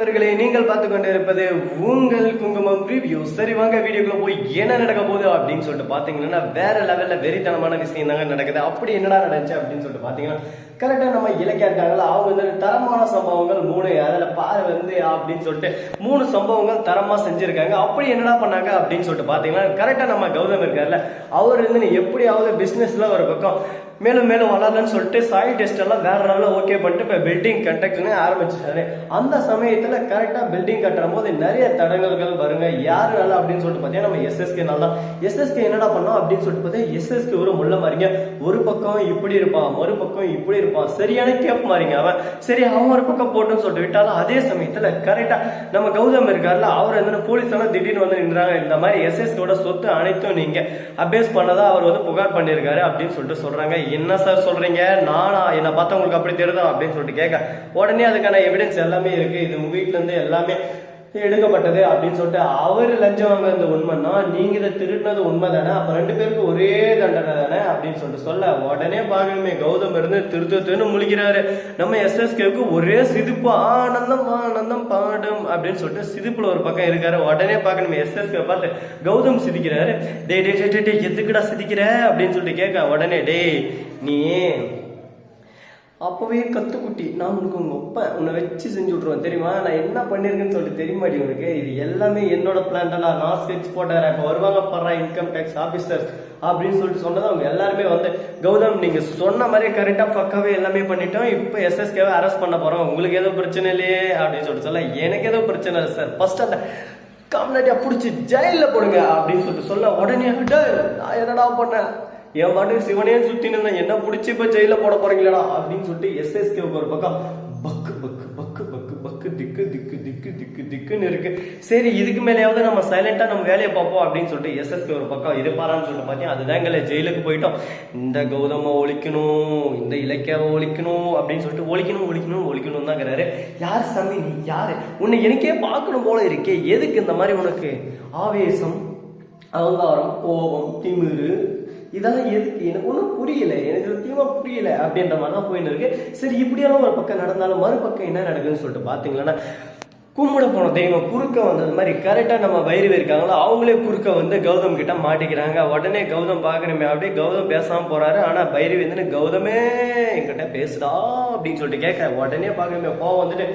நண்பர்களே நீங்கள் பார்த்து கொண்டு இருப்பது உங்கள் குங்குமம் ரிவ்யூ சரி வாங்க வீடியோக்குள்ள போய் என்ன நடக்க போகுது அப்படின்னு சொல்லிட்டு பாத்தீங்கன்னா வேற லெவல்ல வெறித்தனமான விஷயம் தாங்க நடக்குது. அப்படி என்னடா நடந்துச்சு அப்படின்னு சொல்லிட்டு பாத்தீங்கன்னா கரெக்டாக நம்ம இலக்கியா இருக்காங்களா அவங்க வந்து தரமான சம்பவங்கள் மூணு அதில் பாரு வந்து அப்படின்னு சொல்லிட்டு மூணு சம்பவங்கள் தரமாக செஞ்சுருக்காங்க. அப்படி என்னடா பண்ணாங்க அப்படின்னு சொல்லிட்டு பார்த்தீங்கன்னா கரெக்டாக நம்ம கௌதம் இருக்கார்ல அவர் வந்து நீ எப்படியாவது பிஸ்னஸில் ஒரு பக்கம் மேலும் மேலும் வளரலன்னு சொல்லிட்டு சாயில் டெஸ்ட் எல்லாம் வேற லெவலில் ஓகே பண்ணிட்டு இப்போ பில்டிங் கண்டக்ட்னு ஆரம்பிச்சிட்டாரு. அந்த சமயத்தில் கரெக்டாக பில்டிங் கட்டுற போது நிறைய தடங்கல்கள் வருங்க. யார் நல்லா அப்படின்னு சொல்லிட்டு பார்த்தீங்கன்னா நம்ம எஸ்எஸ்கே நல்லா எஸ்எஸ்கே என்னடா பண்ணோம் அப்படின்னு சொல்லிட்டு பார்த்தீங்கன்னா எஸ்எஸ்கே ஒரு முள்ள மாறிங்க ஒரு பக்கம் இப்படி இருப்பான் மறுபக்கம் இப்படி இருப்பான். சரியான கேப் மாறிங்க அவன். சரி அவன் ஒரு பக்கம் போட்டுன்னு சொல்லிட்டு விட்டாலும் அதே சமயத்தில் கரெக்டா நம்ம கௌதம் இருக்கார்ல அவர் வந்து போலீஸ் எல்லாம் திடீர்னு வந்து நின்றாங்க. இந்த மாதிரி எஸ்எஸ்கேவோட சொத்து அனைத்தும் நீங்க அபேஸ் பண்ணதா அவர் வந்து புகார் பண்ணியிருக்காரு அப்படின்னு சொல்லிட்டு சொல்றாங்க. என்ன சார் சொல்றீங்க? நானா? என்னை பார்த்தா உங்களுக்கு அப்படி தெரியுதா? அப்படின்னு சொல்லிட்டு கேட்க. உடனே அதுக்கான எவிடன்ஸ் எல்லாமே இருக்கு. இது உங்க வீட்ல இருந்து எல்லாமே எடுக்கப்பட்டது அப்படின்னு சொல்லிட்டு அவர் லஞ்சம் வாங்கினது உண்மைன்னா நீங்க இதை திருடினது உண்மை தானே அப்ப ரெண்டு பேருக்கு ஒரே தண்டனை தானே? அப்படின்னு சொல்லிட்டு சொல்ல உடனே பார்க்கணுமே கௌதம் இருந்து திருத்தத்துன்னு முழிக்கிறாரு. நம்ம எஸ்எஸ்கேவுக்கு ஒரே சிரிப்பு ஆனந்தம் ஆனந்தம் பாடும் அப்படின்னு சொல்லிட்டு சிரிப்புல ஒரு பக்கம் இருக்காரு. உடனே பார்க்கணுமே எஸ்எஸ்கே பார்த்து கௌதம் சிரிக்கிறாரு. டே டே டே டே எதுக்குடா சிரிக்கிற? அப்படின்னு சொல்லிட்டு கேட்க உடனே டேய் நீ அப்போவே கத்துக்குட்டி. நான் உனக்கு உங்க ஒப்பேன் உன்னை வச்சு செஞ்சு விட்ருவேன் தெரியுமா? நான் என்ன பண்ணியிருக்கேன்னு சொல்லிட்டு தெரியுமாடி உனக்கு? இது எல்லாமே என்னோட பிளான் நான் ஸ்கெட்ச் போட்டேன். இப்போ வருவாங்க படுற இன்கம் டேக்ஸ் ஆஃபீஸர்ஸ் அப்படின்னு சொல்லிட்டு சொன்னது அவங்க எல்லாருமே வந்து கௌதம் நீங்க சொன்ன மாதிரியே கரெக்டாக பக்காவே எல்லாமே பண்ணிட்டோம். இப்போ எஸ்எஸ்கேவை அரெஸ்ட் பண்ண போறோம். உங்களுக்கு எதுவும் பிரச்சனை இல்லையே? அப்படின்னு சொல்லிட்டு சொல்ல எனக்கு எதுவும் பிரச்சனை இல்லை சார் ஃபர்ஸ்ட் அந்த கம்னாட்டியா பிடிச்சி ஜெயில போடுங்க அப்படின்னு சொல்லிட்டு சொல்ல உடனே "டேய், நான் என்னடா பண்ணேன்? என் பாட்டுக்கு சிவனே சுத்தின்னு இருந்தேன். என்ன பிடிச்சி இப்ப ஜெயில போட போறீங்களா அப்படின்னு சொல்லிட்டு எஸ்எஸ்கேவுக்கு ஒரு பக்கம் பக்கு இருக்குன்னு இருக்கு. சரி இதுக்கு மேலேயாவது நம்ம சைலண்டா நம்ம வேலையை பார்ப்போம் அப்படின்னு சொல்லிட்டு எஸ்எஸ்பி ஒரு பக்கம் இருப்பாரான்னு சொல்லிட்டு அதுதான் எங்களை ஜெயிலுக்கு போயிட்டோம். இந்த கௌதம ஒழிக்கணும் இந்த இலக்கியாவை ஒழிக்கணும் அப்படின்னு சொல்லிட்டு ஒழிக்கணும் ஒழிக்கணும் ஒழிக்கணும் தாங்கிறாரு யார் சாமி நீ யாரு? உன்னை எனக்கே பார்க்கணும் போல இருக்கே. எதுக்கு இந்த மாதிரி உனக்கு? ஆவேசம் அகங்காரம் கோபம் திமிரு இதெல்லாம் எதுக்கு? எனக்கு ஒன்றும் புரியல. எனக்கு சத்தியமா புரியல அப்படின்ற மாதிரி தான் போயின்னு இருக்கு. சரி இப்படியெல்லாம் ஒரு பக்கம் நடந்தாலும் மறுபக்கம் என்ன நடக்குதுன்னு சொல்லிட்டு பார்த்தீங்களன்னா கும்பிட போன தெய்வம் குறுக்க வந்தது மாதிரி கரெக்டாக நம்ம வைரவி இருக்காங்களோ அவங்களே குறுக்க வந்து கௌதம் கிட்ட மாட்டிக்கிறாங்க. உடனே கௌதம் பார்க்கணுமே அப்படியே கௌதம் பேசாமல் போறாரு. ஆனால் பைரவி வந்து கௌதமே என்கிட்ட பேசுடா அப்படின்னு சொல்லிட்டு கேட்க உடனே பார்க்கணுமே கோவம் வந்துட்டு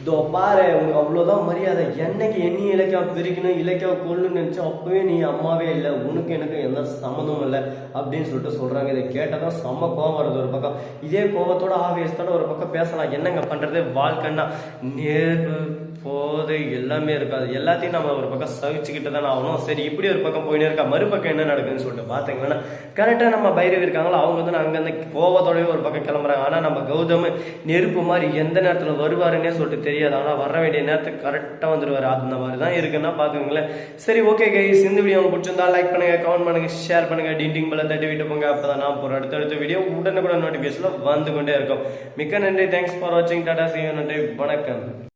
இதோ பாரு உனக்கு அவ்வளோதான் மரியாதை. என்னைக்கு என்னையும் இலக்கியம் பிரிக்கணும் இலக்கியம் கொள்ளணும்னு நினச்சா அப்பவே நீ அம்மாவே இல்லை. உனக்கு எனக்கு எந்த சம்மந்தமும் இல்லை அப்படின்னு சொல்லிட்டு சொல்றாங்க. இதை கேட்டால் தான் செம்ம கோவம் வருது ஒரு பக்கம். இதே கோவத்தோட ஆவேசத்தோட ஒரு பக்கம் பேசலாம். என்னங்க பண்ணுறது வாழ்க்கைன்னா நேர்வு போதை எல்லாமே இருக்காது. எல்லாத்தையும் நம்ம ஒரு பக்கம் சகிச்சுக்கிட்டு தான் ஆகணும். சரி இப்படி ஒரு பக்கம் போயினே இருக்கா? மறுபக்கம் என்ன நடக்குதுன்னு சொல்லிட்டு பார்த்தீங்கன்னா கரெக்டாக நம்ம பைரவி இருக்காங்களோ? அவங்க வந்து அங்கேருந்து கோவத்தோடவே ஒரு பக்கம் கிளம்புறாங்க. ஆனால் நம்ம கௌதம் நெருப்பு மாதிரி எந்த நேரத்தில் வருவாருன்னே சொல்லிட்டு தெரியாது. ஆனால் வர வேண்டிய நேரத்துக்கு கரெக்டாக வந்துடுவார் அந்த மாதிரி தான் இருக்குன்னா பார்த்துக்கோங்களேன் சரி ஓகே கைஸ் இந்த வீடியோ உங்களுக்கு பிடிச்சிருந்தா லைக் பண்ணுங்க கமெண்ட் ஷேர் பண்ணுங்க டிண்டிங் பல தட்டி விட்டு போங்க. அப்போ தான் நான் போகிற அடுத்தடுத்த வீடியோ உடனுக்குடன் நோட்டிஃபிகேஷனில் வந்து கொண்டே இருக்கும். மிக்க நன்றி. தேங்க்ஸ் ஃபார் வாட்சிங் டாடா சி நன்றி. வணக்கம்.